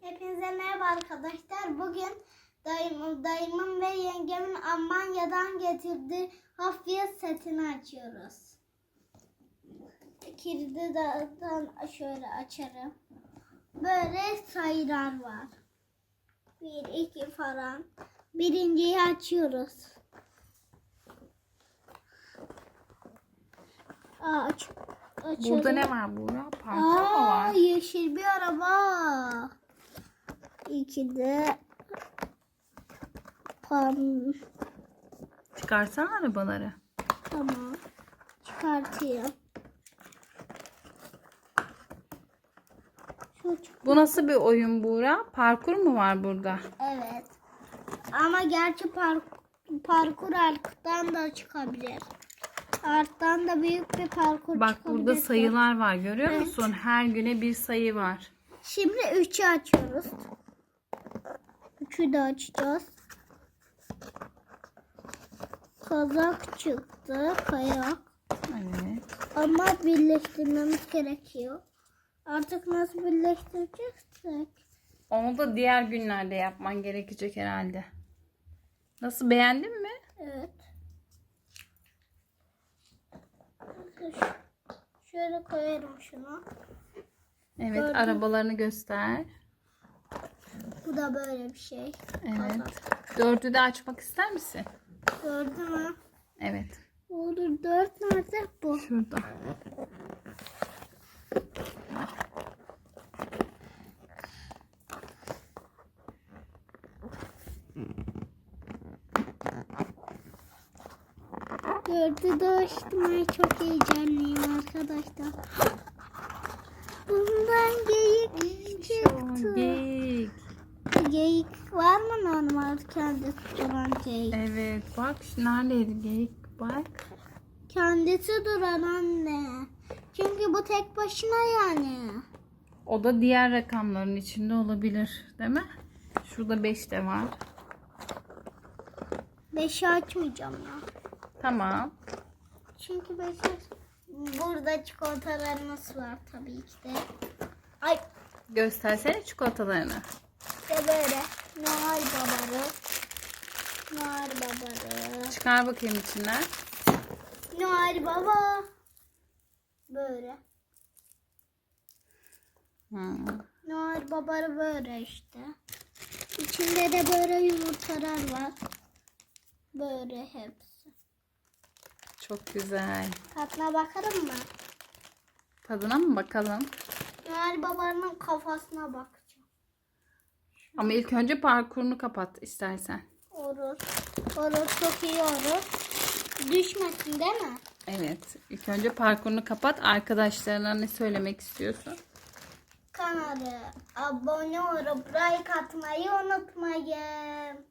Hepinize merhaba arkadaşlar. Bugün dayım, dayımın ve yengemin Almanya'dan getirdiği hafiyet setini açıyoruz. Kilidi dağıtan şöyle açarım. Böyle sayılar var. Bir, iki falan. Birinciyi açıyoruz. Aç. Açalım. Burada ne var Buğra? Parkur mu Aa, var? yeşil bir araba. İki de pam. Çıkarsana arabaları. Tamam. Çıkartayım. Bu nasıl bir oyun Buğra? Parkur mu var burada? Evet. Ama gerçi park parkur alttan da çıkabilir. Alttan da büyük bir parkur Bak çıkabilir. burada sayılar var görüyor Evet. musun? Her güne bir sayı var. Şimdi 3'ü açıyoruz. 3'ü de açacağız. Kazak çıktı. Kayak. Evet. Ama birleştirmemiz gerekiyor. Artık nasıl birleştireceksek? Onu da diğer günlerde yapman gerekecek herhalde. Nasıl beğendin mi? Evet. Şöyle koyarım şunu. Evet Gördüm. arabalarını göster. Bu da böyle bir şey. Evet. Dördü de açmak ister misin? Gördün mü? Evet. Olur. Dört nerede? Bu. Şurada. Dördü de açtım. Ay çok heyecanlıyım arkadaşlar. Bundan geyik çıktı. Geyik. Geyik var mı normal kendi duran geyik? Evet bak neredeydi geyik bak. Kendisi duran anne. Çünkü bu tek başına yani. O da diğer rakamların içinde olabilir değil mi? Şurada 5 de var. Beşi açmayacağım ya. Tamam. Çünkü beşi burada çikolatalarımız var tabii ki de. Ay Göstersene çikolatalarını. işte böyle. Noel babarı. Noel babarı. Çıkar bakayım içinden. Noel baba. Böyle. Hmm. Noel babarı böyle işte. İçinde de böyle yumurtalar var. Böyle hepsi. Çok güzel. Tadına bakalım mı? Tadına mı bakalım? Noel babanın kafasına bakacağım. Ama ilk önce parkurunu kapat istersen. Olur. Olur çok iyi olur. Düşmesin değil mi? Evet. İlk önce parkurunu kapat. Arkadaşlarına ne söylemek istiyorsun? Kanalı abone olup like atmayı unutmayın.